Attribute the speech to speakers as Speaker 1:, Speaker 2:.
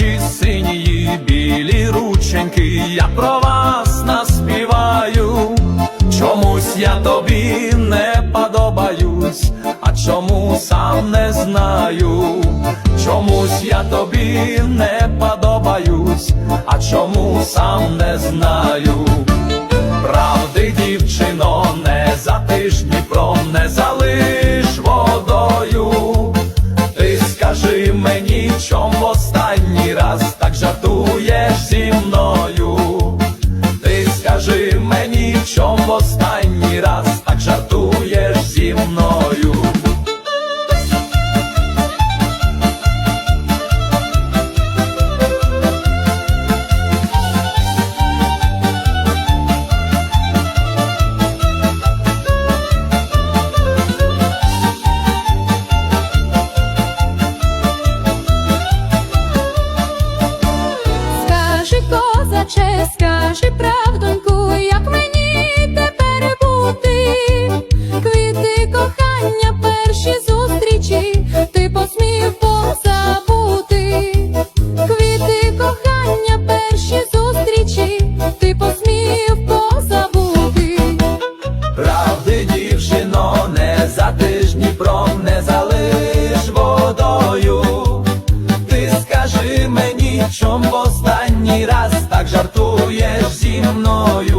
Speaker 1: очі синії, білі рученьки, я про вас наспіваю, чомусь я тобі не подобаюсь, а чому сам не знаю, чомусь я тобі не подобаюсь, а чому сам не знаю. Останній раз так жартуєш зі мною. Скажи, скажи правду. перші зустрічі ти посмів позабути, квіти кохання, перші зустрічі, ти посмів позабути. Правди, дівчино, не за тижні пром не залиш водою. Ти скажи мені, чом в останній раз так жартуєш зі мною.